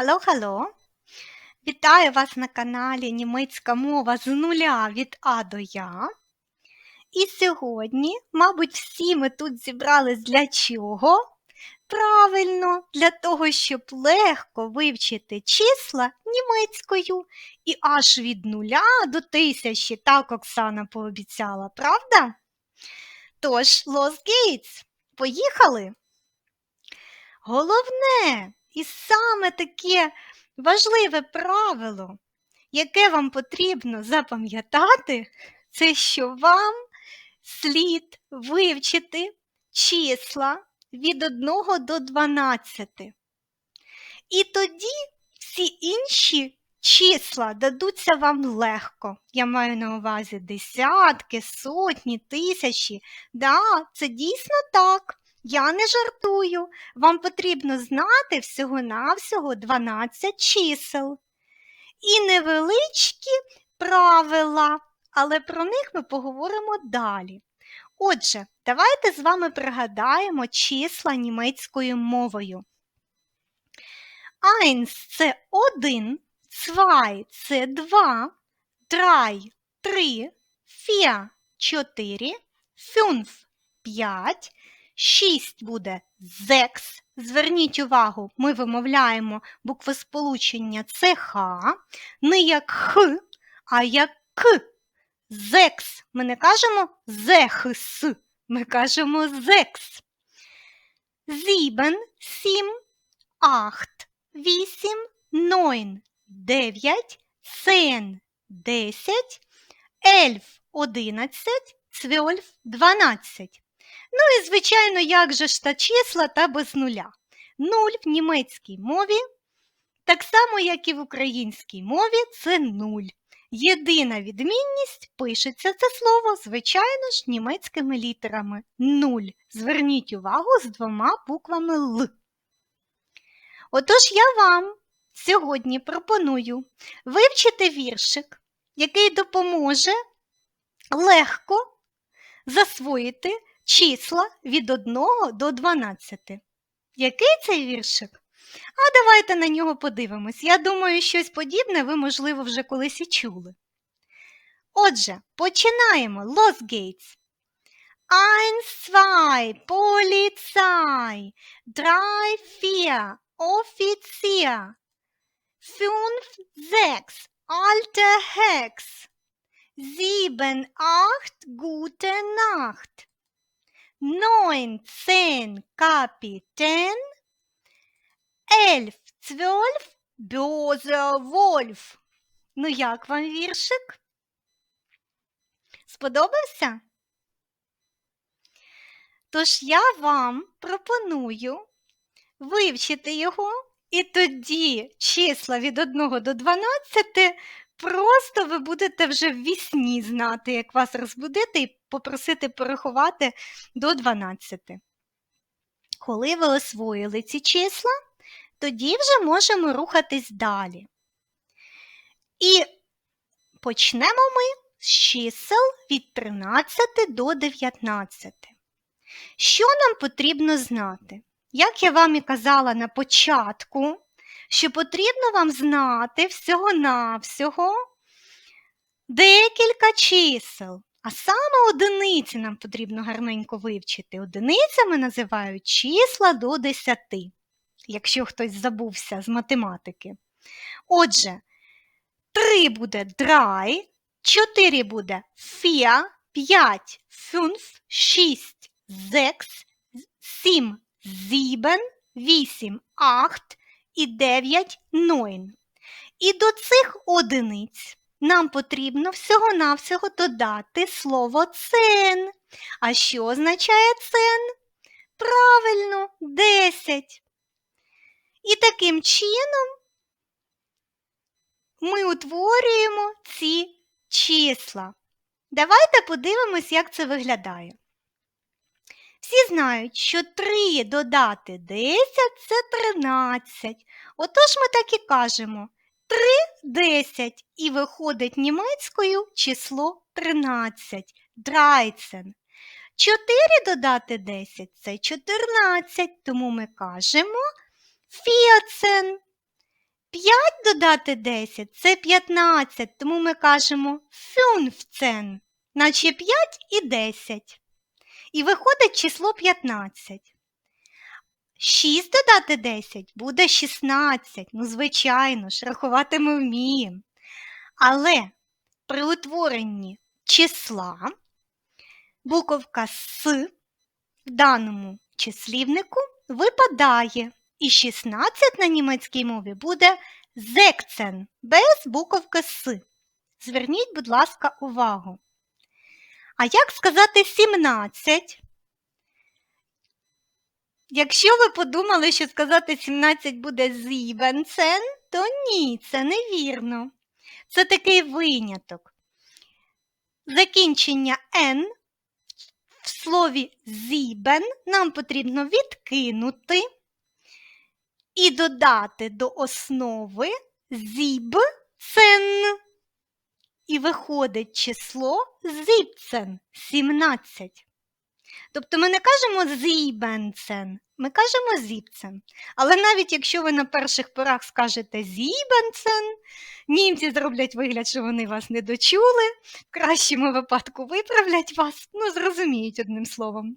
Хало-хало! Вітаю вас на каналі Німецька мова з нуля від А до Я. І сьогодні, мабуть, всі ми тут зібрались для чого? Правильно, для того, щоб легко вивчити числа німецькою і аж від нуля до тисячі, так Оксана пообіцяла, правда? Тож, Los Gates, поїхали! Головне і саме таке важливе правило, яке вам потрібно запам'ятати, це що вам слід вивчити числа від 1 до 12. І тоді всі інші числа дадуться вам легко. Я маю на увазі десятки, сотні, тисячі. Да, це дійсно так. Я не жартую. Вам потрібно знати всього-навсього 12 чисел. І невеличкі правила, але про них ми поговоримо далі. Отже, давайте з вами пригадаємо числа німецькою мовою. Eins – це 1, zwei – це 2, drei – 3, vier – 4, fünf – 5, 6 буде зекс. Зверніть увагу, ми вимовляємо буквосполучення ЦХ, не як Х, а як К. Зекс. Ми не кажемо зехс, ми кажемо зекс. Зібен, сім, ахт, вісім, нойн, дев'ять, сен, десять, ельф, одинадцять, цвьольф, дванадцять. Ну і, звичайно, як же ж та числа та без нуля. Нуль в німецькій мові, так само, як і в українській мові, це нуль. Єдина відмінність пишеться це слово, звичайно ж, німецькими літерами нуль. Зверніть увагу з двома буквами Л. Отож я вам сьогодні пропоную вивчити віршик, який допоможе легко засвоїти числа від 1 до 12. Який цей віршик? А давайте на нього подивимось. Я думаю, щось подібне ви, можливо, вже колись і чули. Отже, починаємо Los Gates. Eins, zwei, Polizei. Drei, vier, Offizier. Fünf, sechs, alte Hex. Neun, zehn, Kapitän. Ельф, цвьольф, бьоза, вольф. Ну, як вам віршик? Сподобався? Тож я вам пропоную вивчити його, і тоді числа від 1 до 12 просто ви будете вже в вісні знати, як вас розбудити і попросити порахувати до 12. Коли ви освоїли ці числа, тоді вже можемо рухатись далі. І почнемо ми з чисел від 13 до 19. Що нам потрібно знати? Як я вам і казала на початку, що потрібно вам знати всього-навсього декілька чисел, а саме одиниці нам потрібно гарненько вивчити. Одиницями називають числа до 10 якщо хтось забувся з математики. Отже, 3 буде драй, 4 буде фіа, 5 фюнф, 6 зекс, 7 зібен, 8 ахт і 9 нойн. І до цих одиниць нам потрібно всього-навсього додати слово цен. А що означає цен? Правильно, 10. І таким чином ми утворюємо ці числа. Давайте подивимось, як це виглядає. Всі знають, що 3 додати 10 це 13. Отож ми так і кажемо 3 10 і виходить німецькою число 13. Драйцен. 4 додати 10 це 14, тому ми кажемо Фіацен. 5 додати 10 це 15, тому ми кажемо 15, наче 5 і 10. І виходить число 15. 6 додати 10 буде 16. Ну, звичайно ж, рахувати ми вміємо. Але при утворенні числа буковка С в даному числівнику випадає. І 16 на німецькій мові буде зексен без буковки С. Зверніть, будь ласка, увагу. А як сказати 17? Якщо ви подумали, що сказати 17 буде зібенцен, то ні, це невірно. Це такий виняток. Закінчення N в слові зібен нам потрібно відкинути і додати до основи зібцен. І виходить число зібцен 17. Тобто ми не кажемо зібенцен, ми кажемо зібцен. Але навіть якщо ви на перших порах скажете зібенцен, німці зроблять вигляд, що вони вас не дочули, в кращому випадку виправлять вас, ну, зрозуміють одним словом.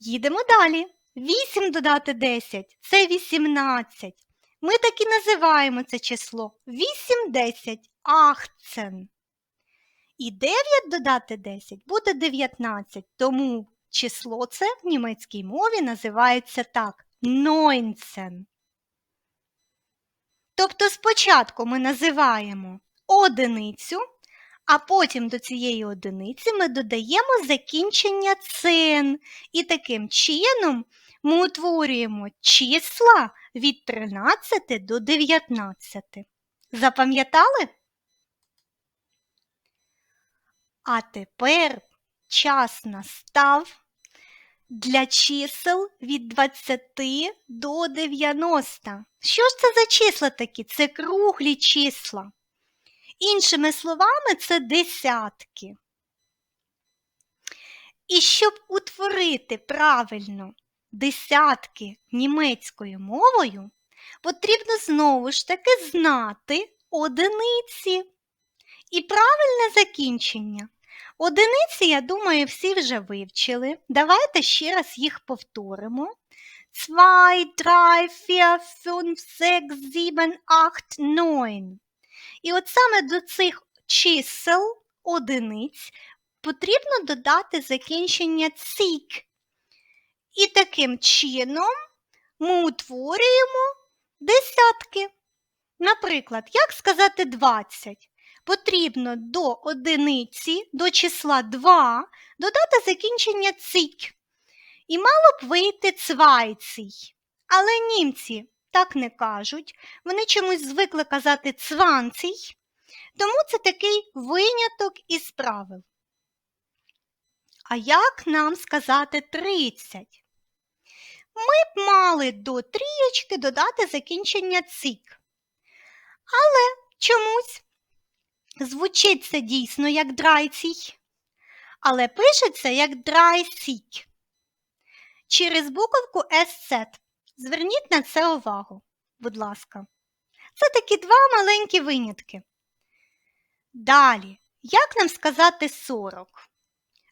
Їдемо далі. 8 додати 10 це 18. Ми так і називаємо це число 8 10 ахцен. І 9 додати 10 буде 19, тому число це в німецькій мові називається так нойнцен. Тобто спочатку ми називаємо одиницю, а потім до цієї одиниці ми додаємо закінчення цен. І таким чином ми утворюємо числа від 13 до 19. Запам'ятали? А тепер час настав для чисел від 20 до 90. Що ж це за числа такі? Це круглі числа. Іншими словами, це десятки. І щоб утворити правильно десятки німецькою мовою, потрібно знову ж таки знати одиниці. І правильне закінчення. Одиниці, я думаю, всі вже вивчили. Давайте ще раз їх повторимо. 2, 3, 4, 5, 6, 7, 8, 9. І от саме до цих чисел одиниць потрібно додати закінчення цік. І таким чином ми утворюємо десятки. Наприклад, як сказати 20? Потрібно до одиниці, до числа 2 додати закінчення цік. І мало б вийти цвайцій. Але німці так не кажуть, вони чомусь звикли казати цванцій, тому це такий виняток із правил. А як нам сказати 30? Ми б мали до трієчки додати закінчення цік. Але чомусь звучить це дійсно як драйцій, але пишеться як драйсік. Через буковку SZ. Зверніть на це увагу, будь ласка. Це такі два маленькі винятки. Далі, як нам сказати 40?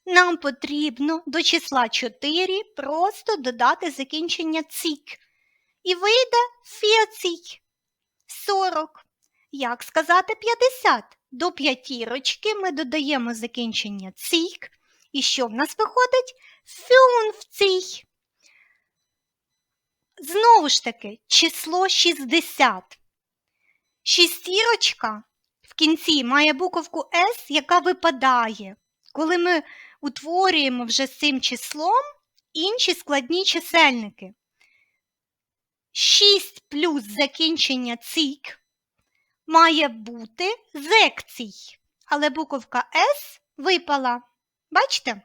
Нам потрібно до числа 4 просто додати закінчення цік. І вийде фіацій. 40. Як сказати 50? До п'ятірочки ми додаємо закінчення цік. І що в нас виходить? Фюнфцій. Знову ж таки, число 60. Шістірочка в кінці має буковку С, яка випадає. Коли ми утворюємо вже з цим числом інші складні чисельники. 6 плюс закінчення цік має бути зекцій, але буковка С випала. Бачите?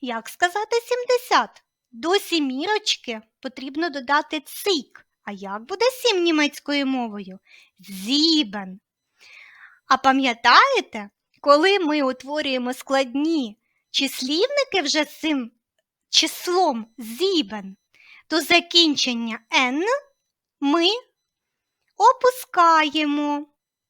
Як сказати 70? До сімірочки потрібно додати цик. А як буде сім німецькою мовою? Зібен. А пам'ятаєте, коли ми утворюємо складні числівники вже з цим числом зібен, то закінчення N ми опускаємо.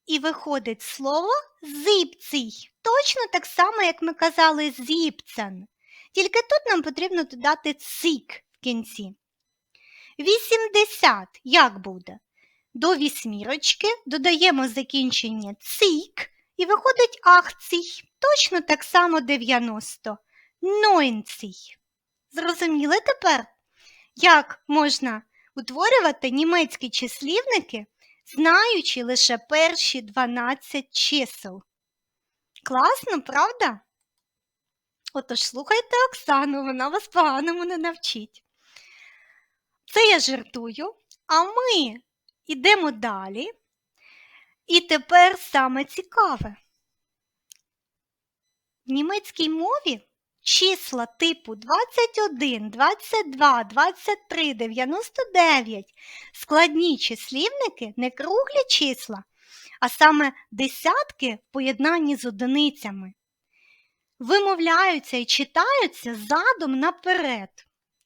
І виходить слово зіпцій. Точно так само, як ми казали зіпцен. Тільки тут нам потрібно додати цик в кінці. 80 як буде? До вісьмірочки додаємо закінчення цик і виходить ахцій. Точно так само 90. Нойнцій. Зрозуміли тепер, як можна утворювати німецькі числівники, знаючи лише перші 12 чисел? Класно, правда? Отож, слухайте Оксану, вона вас поганому не навчить. Це я жартую, а ми йдемо далі. І тепер саме цікаве. В німецькій мові числа типу 21, 22, 23, 99 складні числівники не круглі числа, а саме десятки в поєднанні з одиницями. Вимовляються і читаються задом наперед.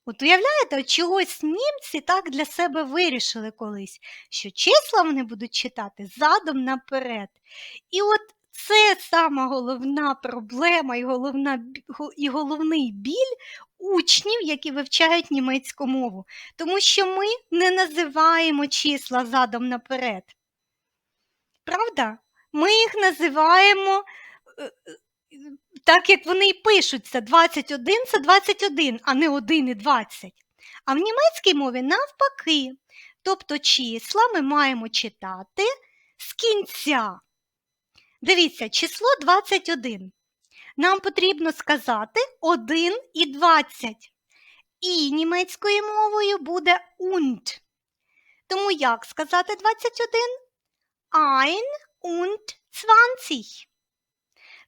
От уявляєте, от чогось німці так для себе вирішили колись, що числа вони будуть читати задом наперед. І от це сама головна проблема і, головна, і головний біль учнів, які вивчають німецьку мову. Тому що ми не називаємо числа задом наперед. Правда? Ми їх називаємо е, так як вони і пишуться, 21 це 21, а не 1 і 20. А в німецькій мові навпаки. Тобто числа ми маємо читати з кінця. Дивіться, число 21. Нам потрібно сказати 1 і 20. І німецькою мовою буде und. Тому як сказати 21? Ein und 20.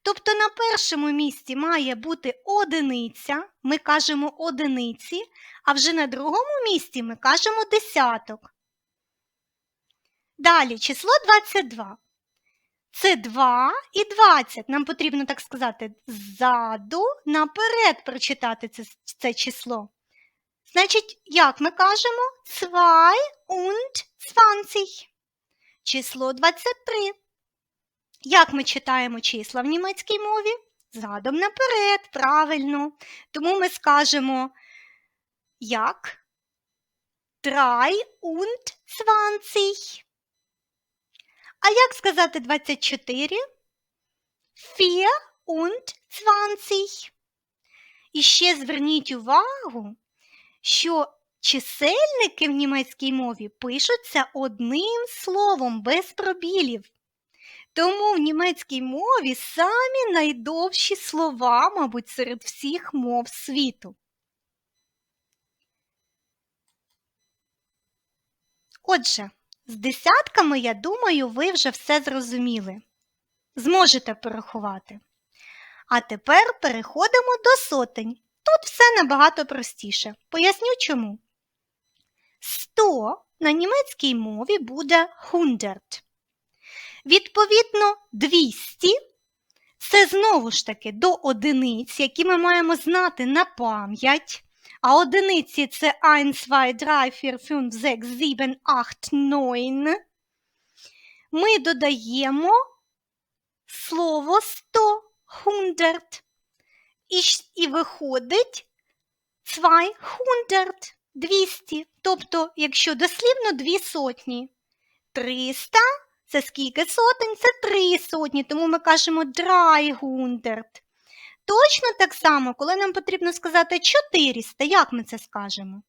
Тобто на першому місці має бути одиниця, ми кажемо одиниці, а вже на другому місці ми кажемо десяток. Далі число 22. Це 2 і 20. Нам потрібно, так сказати, ззаду наперед прочитати це, це число. Значить, як ми кажемо? 2 und 20. Число 23. Як ми читаємо числа в німецькій мові? Задом наперед, правильно. Тому ми скажемо як? Drei und zwanzig. А як сказати 24? Vier und zwanzig. І ще зверніть увагу, що чисельники в німецькій мові пишуться одним словом без пробілів. Тому в німецькій мові самі найдовші слова, мабуть, серед всіх мов світу. Отже, з десятками, я думаю, ви вже все зрозуміли. Зможете порахувати. А тепер переходимо до сотень. Тут все набагато простіше. Поясню чому. 100 на німецькій мові буде 100. Відповідно, 200 це знову ж таки до одиниць, які ми маємо знати на пам'ять. А одиниці це 1, 2, 3, 4, 5, 6, 7, 8, 9. Ми додаємо слово 100, 100. І, виходить 200, 200. Тобто, якщо дослівно дві сотні. 300 це скільки сотень? Це три сотні, тому ми кажемо драйгундерт. Точно так само, коли нам потрібно сказати 400, як ми це скажемо?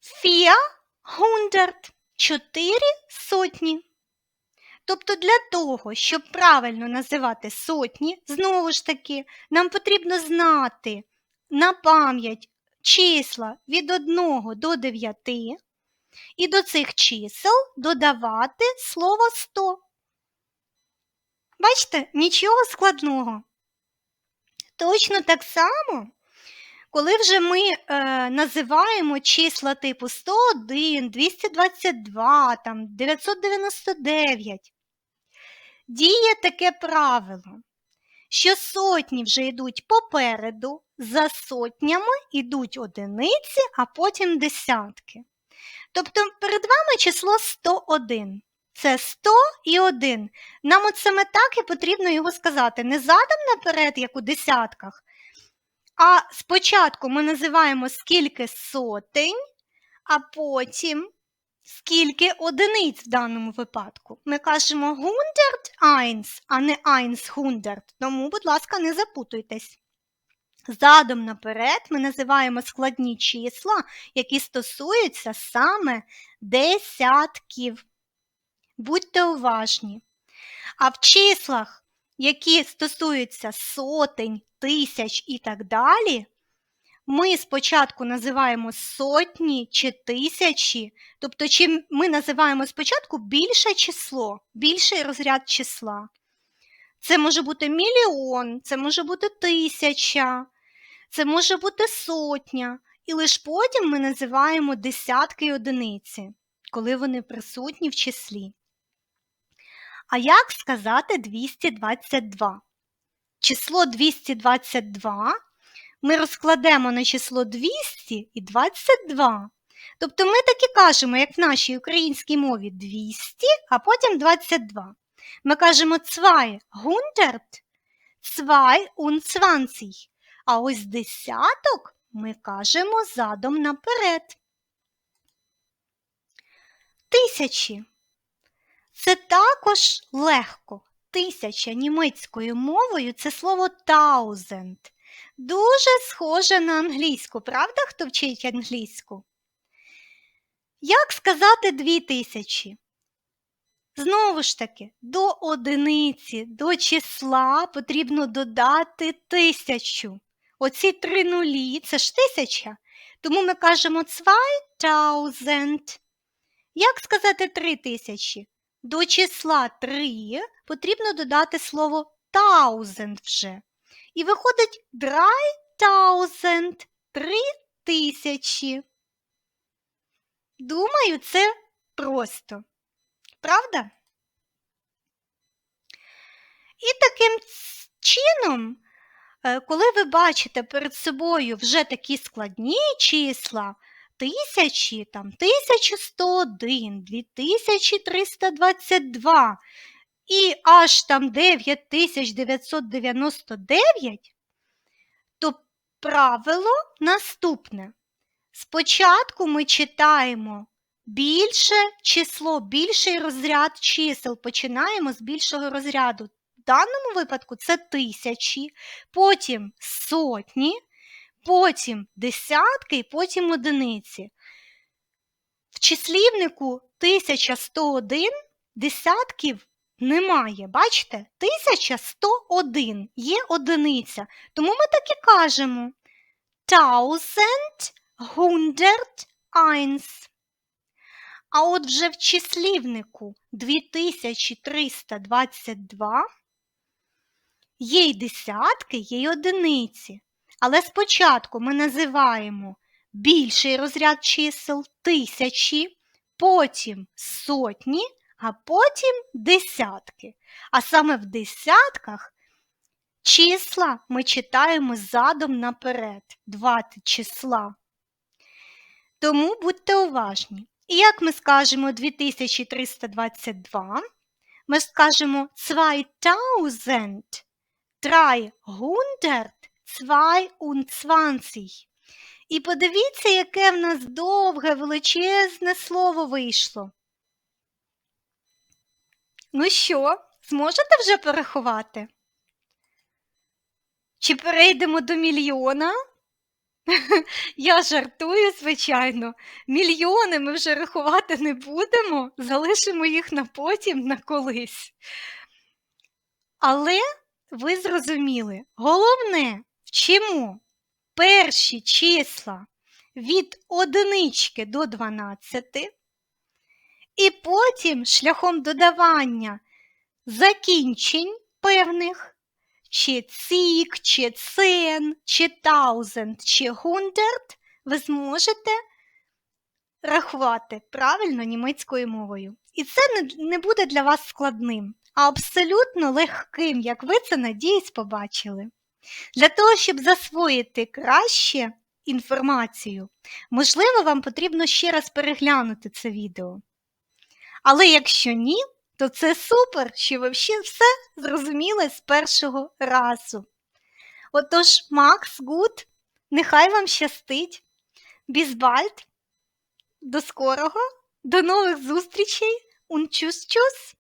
Фіагундерт. Чотири сотні. Тобто для того, щоб правильно називати сотні, знову ж таки, нам потрібно знати на пам'ять числа від 1 до 9, і до цих чисел додавати слово 100. Бачите, нічого складного. Точно так само, коли вже ми е, називаємо числа типу 101, 222, там, 999, діє таке правило, що сотні вже йдуть попереду, за сотнями йдуть одиниці, а потім десятки. Тобто перед вами число 101. Це 100 і 1. Нам от саме так і потрібно його сказати. Не задом наперед, як у десятках. А спочатку ми називаємо скільки сотень, а потім скільки одиниць в даному випадку. Ми кажемо hundert eins, а не eins hundert. Тому, будь ласка, не запутуйтесь. Задом наперед ми називаємо складні числа, які стосуються саме десятків. Будьте уважні. А в числах, які стосуються сотень, тисяч і так далі, ми спочатку називаємо сотні чи тисячі, тобто чим ми називаємо спочатку більше число, більший розряд числа. Це може бути мільйон, це може бути тисяча, це може бути сотня. І лише потім ми називаємо десятки одиниці, коли вони присутні в числі. А як сказати 222? Число 222 ми розкладемо на число 200 і 22. Тобто ми так і кажемо, як в нашій українській мові 200, а потім 22. Ми кажемо 200, 22. А ось десяток ми кажемо задом наперед. Тисячі. Це також легко. Тисяча німецькою мовою це слово thousand. Дуже схоже на англійську, правда, хто вчить англійську? Як сказати дві тисячі? Знову ж таки, до одиниці, до числа потрібно додати тисячу. Оці три нулі це ж тисяча. Тому ми кажемо zweitausend. Як сказати три тисячі? До числа 3 потрібно додати слово thousand вже. І виходить dreitausend, три тисячі. Думаю, це просто. Правда? І таким чином, е, коли ви бачите перед собою вже такі складні числа, тисячі, там 1101, 2322 і аж там 9999, то правило наступне. Спочатку ми читаємо більше число, більший розряд чисел. Починаємо з більшого розряду. В даному випадку це тисячі, потім сотні, потім десятки і потім одиниці. В числівнику 1101 десятків немає. Бачите? 1101 є одиниця. Тому ми так і кажемо tausend hundert eins. А от вже в числівнику 2322 є й десятки, є й одиниці. Але спочатку ми називаємо більший розряд чисел тисячі, потім сотні, а потім десятки. А саме в десятках числа ми читаємо задом наперед, два числа. Тому будьте уважні. І як ми скажемо 2322, ми скажемо 2322. І подивіться, яке в нас довге, величезне слово вийшло. Ну що, зможете вже порахувати? Чи перейдемо до мільйона? Я жартую, звичайно. Мільйони ми вже рахувати не будемо, залишимо їх на потім, на колись. Але ви зрозуміли, головне вчимо перші числа від одинички до 12, і потім шляхом додавання закінчень певних чи цік, чи цен, чи таузенд, чи гундерт, ви зможете рахувати правильно німецькою мовою. І це не буде для вас складним. а абсолютно легким, як ви це, надіюсь, побачили. Для того, щоб засвоїти краще інформацію, можливо, вам потрібно ще раз переглянути це відео. Але якщо ні, то це супер, що ви все зрозуміли з першого разу. Отож, Макс, Гуд, нехай вам щастить. Бізбальд. До скорого, до нових зустрічей. Tschüss.